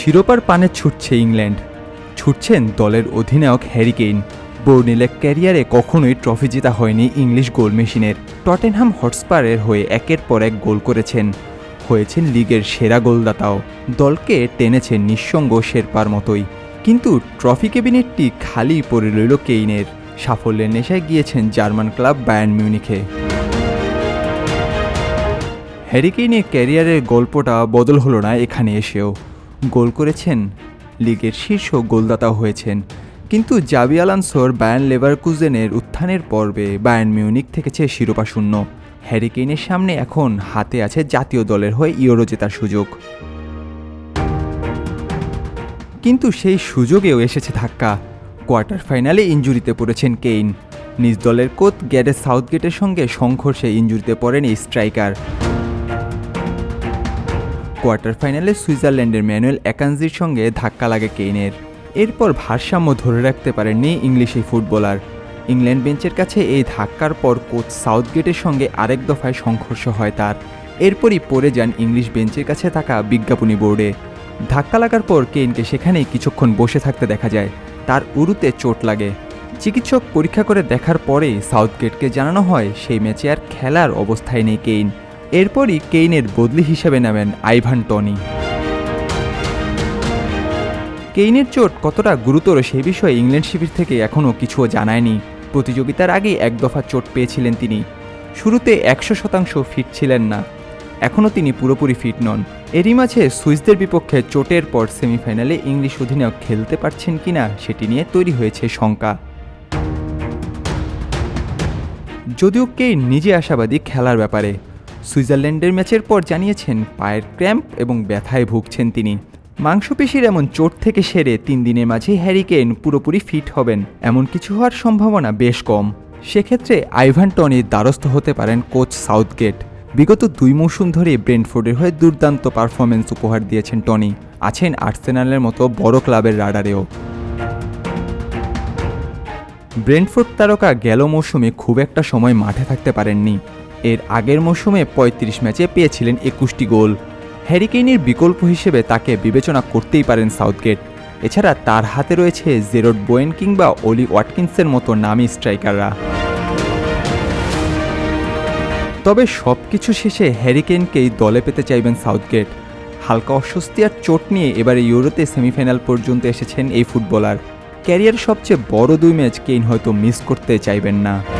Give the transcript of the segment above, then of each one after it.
শিরোপার পানে ছুটছে ইংল্যান্ড। ছুটছেন দলের অধিনায়ক হ্যারি কেইন। বর্নিলের ক্যারিয়ারে কখনোই ট্রফি জেতা হয়নি ইংলিশ গোল মেশিনের। টটেনহাম হটস্পারের হয়ে একের পর এক গোল করেছেন। হয়েছেন লিগের সেরা গোলদাতাও। দলকে টেনেছেন নিঃসঙ্গ শেরপার মতোই। কিন্তু ট্রফি ক্যাবিনেটটি খালি পড়ে রইল কেইনের। সাফল্যের নেশায় গিয়েছেন জার্মান ক্লাব বায়ার্ন মিউনিখে। হ্যারিকেইনের ক্যারিয়ারের গল্পটা বদল হলো না এখানে এসেও। গোল করেছেন। লিগের শীর্ষ গোলদাতা হয়েছেন। কিন্তু জাবি আলানসোর বায়ান লেভারকুজেনের উত্থানের পর্বে বায়ান মিউনিক থেকেছে শিরোপা শূন্য। হ্যারিকেইনের সামনে এখন হাতে আছে জাতীয় দলের হয়ে ইউরো জেতার সুযোগ। কিন্তু সেই সুযোগেও এসেছে ধাক্কা। কোয়ার্টার ফাইনালে ইঞ্জুরিতে পড়েছেন কেইন। নিজ দলের কোচ গ্যারে সাউথগেটের সঙ্গে সংঘর্ষে ইঞ্জুরিতে পড়েন এই স্ট্রাইকার। কোয়ার্টার ফাইনালে সুইজারল্যান্ডের ম্যানুয়েল একানজির সঙ্গে ধাক্কা লাগে কেইনের। এরপর ভারসাম্য ধরে রাখতে পারেননি ইংলিশ এই ফুটবলার। ইংল্যান্ড বেঞ্চের কাছে এই ধাক্কার পর কোচ সাউথগেটের সঙ্গে আরেক দফায় সংঘর্ষ হয় তার। এরপরই পড়ে যান ইংলিশ বেঞ্চের কাছে থাকা বিজ্ঞাপনী বোর্ডে। ধাক্কা লাগার পর কেইনকে সেখানেই কিছুক্ষণ বসে থাকতে দেখা যায়। তার উরুতে চোট লাগে। চিকিৎসক পরীক্ষা করে দেখার পরেই সাউথগেটকে জানানো হয়, সেই ম্যাচে আর খেলার অবস্থায় নেই কেইন। এরপরই কেইনের বদলি হিসেবে নামেন আইভান টনি। কেইনের চোট কতটা গুরুতর সেই বিষয়ে ইংল্যান্ড শিবির থেকে এখনও কিছুও জানায়নি। প্রতিযোগিতার আগেই এক দফা চোট পেয়েছিলেন তিনি। শুরুতে একশো শতাংশ ফিট ছিলেন না। এখনও তিনি পুরোপুরি ফিট নন। এরই মাঝে সুইসদের বিপক্ষে চোটের পর সেমিফাইনালে ইংলিশ অধিনায়ক খেলতে পারছেন কিনা সেটি নিয়ে তৈরি হয়েছে শঙ্কা। যদিও কেইন নিজে আশাবাদী খেলার ব্যাপারে সুইজারল্যান্ডের ম্যাচের পর জানিয়েছেন, পায়ের ক্র্যাম্প এবং ব্যথায় ভুগছেন তিনি। মাংসপেশির এমন চোট থেকে সেরে তিন দিনের মাঝে হ্যারি কেইন পুরোপুরি ফিট হবেন। এমন কিছু হওয়ার সম্ভাবনা বেশ কম। সেক্ষেত্রে আইভান টনির দ্বারস্থ হতে পারেন কোচ সাউথগেট। বিগত দুই মৌসুম ধরে ব্রেন্টফোর্ডের হয়ে দুর্দান্ত পারফরমেন্স উপহার দিয়েছেন টনি। আছেন আর্সেনালের মতো বড় ক্লাবের রাডারেও। ব্রেন্টফোর্ড তারকা গেল মৌসুমে খুব একটা সময় মাঠে থাকতে পারেননি। এর আগের মৌসুমে ৩৫ ম্যাচে পেয়েছিলেন একুশটি গোল। হ্যারিকেইনের বিকল্প হিসেবে তাকে বিবেচনা করতেই পারেন সাউথগেট। এছাড়া তার হাতে রয়েছে জেরড বোয়েন কিংবা অলি ওয়াটকিন্সের মতো নামি স্ট্রাইকাররা। তবে সব কিছু শেষে হ্যারিকেনকেই দলে পেতে চাইবেন সাউথগেট। হালকা অস্বস্তি আর চোট নিয়ে এবারে ইউরোতে সেমিফাইনাল পর্যন্ত এসেছেন এই ফুটবলার। ক্যারিয়ার সবচেয়ে বড় দুই ম্যাচ কেইন হয়তো মিস করতে চাইবেন না।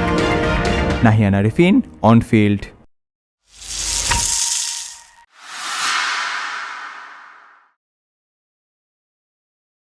নাহিয়ানা রিফিন অনফিল্ড